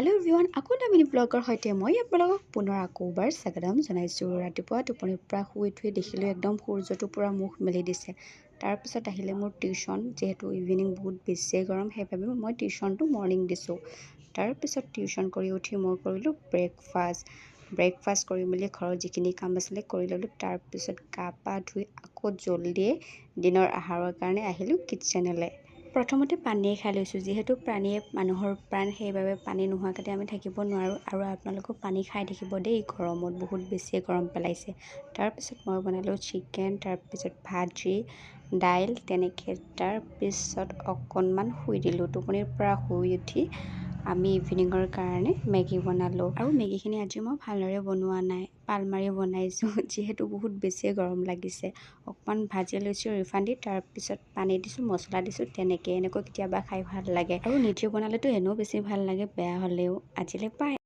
Hello everyone আকৌ এটা mini ব্লগৰ সৈতে মই আপোনালোকক পুনৰ আকৌবাৰ স্বাগতম জনাইছোঁ ৰাতিপুৱা টোপনিৰ পৰা শুই উঠি দেখিলোঁ একদম সূৰ্যটো পূৰা মুখ মেলি দিছে তাৰপিছত আহিলে মোৰ টিউশ্যন যিহেতু ইভিনিং বহুত বেছিয়ে গৰম সেইবাবে মই টিউশ্যনটো মৰ্ণিং দিছোঁ তাৰপিছত টিউশ্যন কৰি উঠি মই কৰিলোঁ ব্ৰেকফাষ্ট ব্ৰেকফাষ্ট কৰি মেলি ঘৰৰ যিখিনি কাম আছিলে কৰি ল'লোঁ তাৰপিছত গা পা ধুই আকৌ জল্দিয়ে দিনৰ আহাৰৰ কাৰণে আহিলোঁ কিটচেনলৈ প্ৰথমতে পানীয়ে খাই লৈছোঁ। যিহেতু পানীয়ে মানুহৰ প্ৰাণ সেইবাবে পানী নোহোৱাকৈ আমি থাকিব নোৱাৰোঁ আৰু আপোনালোকেও পানী খাই থাকিব দেই গৰমত বহুত বেছিয়ে গৰম পেলাইছে। তাৰপিছত মই বনালোঁ চিকেন তাৰপিছত ভাজি দাইল তেনেকৈ তাৰপিছত অকণমান শুই দিলোঁ। টোপনিৰ পৰা শুই উঠি আমি ইভিনিঙৰ কাৰণে মেগী বনালোঁ। আৰু মেগীখিনি আজি মই ভালদৰে বনোৱা নাই পালমাৰি বনাইছোঁ যিহেতু বহুত বেছিয়ে গৰম লাগিছে। অকণমান ভাজি লৈছোঁ ৰিফাইন দি তাৰপিছত পানী দিছোঁ মছলা দিছোঁ তেনেকৈ এনেকৈ কেতিয়াবা খাই ভাল লাগে। আৰু নিজে বনালেতো এনেও বেছি ভাল লাগে বেয়া হ'লেও। আজিলৈ পায়